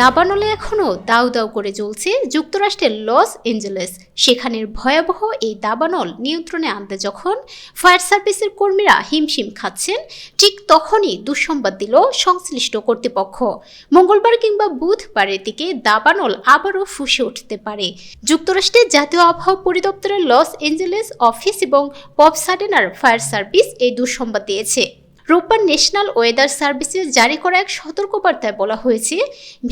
দাবানলে এখনও দাউ দাউ করে চলছে যুক্তরাষ্ট্রের লস এঞ্জেলেস। সেখানের ভয়াবহ এই দাবানল নিয়ন্ত্রণে আনতে যখন ফায়ার সার্ভিসের কর্মীরা হিমশিম খাচ্ছেন, ঠিক তখনই দুঃসংবাদ দিল সংশ্লিষ্ট কর্তৃপক্ষ। মঙ্গলবার কিংবা বুধবারের দিকে দাবানল আবারও ফুসে উঠতে পারে। যুক্তরাষ্ট্রের জাতীয় আবহাওয়া পরিদপ্তরের লস এঞ্জেলেস অফিস এবং পপসাডেনার ফায়ার সার্ভিস এই দুঃসংবাদ দিয়েছে। রোববার ন্যাশনাল ওয়েদার সার্ভিসের জারি করা এক সতর্কবার্তায় বলা হয়েছে,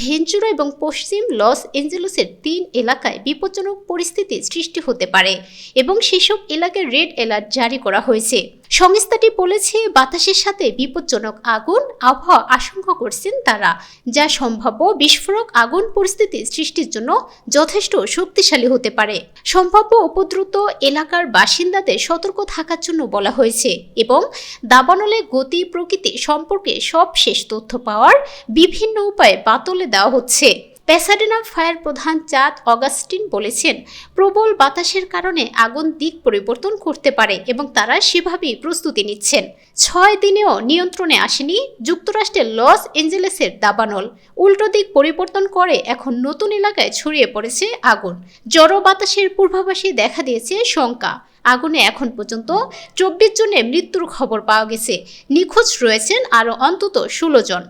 ভেঞ্চুরা এবং পশ্চিম লস এঞ্জেলসের তিন এলাকায় বিপজ্জনক পরিস্থিতি সৃষ্টি হতে পারে এবং সেসব এলাকায় রেড অ্যালার্ট জারি করা হয়েছে। সংস্থাটি বলেছে, বাতাসের সাথে বিপজ্জনক আগুন, আবহাওয়া আশঙ্কা করছেন তারা, যা সম্ভাব্য বিস্ফোরক আগুন পরিস্থিতি সৃষ্টির জন্য যথেষ্ট শক্তিশালী হতে পারে। সম্ভাব্য উপদ্রুত এলাকার বাসিন্দাদের সতর্ক থাকার জন্য বলা হয়েছে এবং দাবানলে গতি, প্রকৃতি সম্পর্কে সব শেষ তথ্য পাওয়ার বিভিন্ন উপায়ে বাতলে দেওয়া হচ্ছে। প্যাসাডেনা ফায়ার প্রধান চাঁদ অগাস্টিন বলেছেন, প্রবল বাতাসের কারণে আগুন দিক পরিবর্তন করতে পারে এবং তারা সেভাবেই প্রস্তুতি নিচ্ছেন। ছয় দিনেও নিয়ন্ত্রণে আসেনি যুক্তরাষ্ট্রের লস এঞ্জেলেসের দাবানল। উল্টো দিক পরিবর্তন করে এখন নতুন এলাকায় ছড়িয়ে পড়েছে আগুন। জড়ো বাতাসের পূর্বাভাসে দেখা দিয়েছে শঙ্কা। আগুনে এখন পর্যন্ত চব্বিশ জনের মৃত্যুর খবর পাওয়া গেছে। নিখোঁজ রয়েছেন আরও অন্তত ষোলো জন।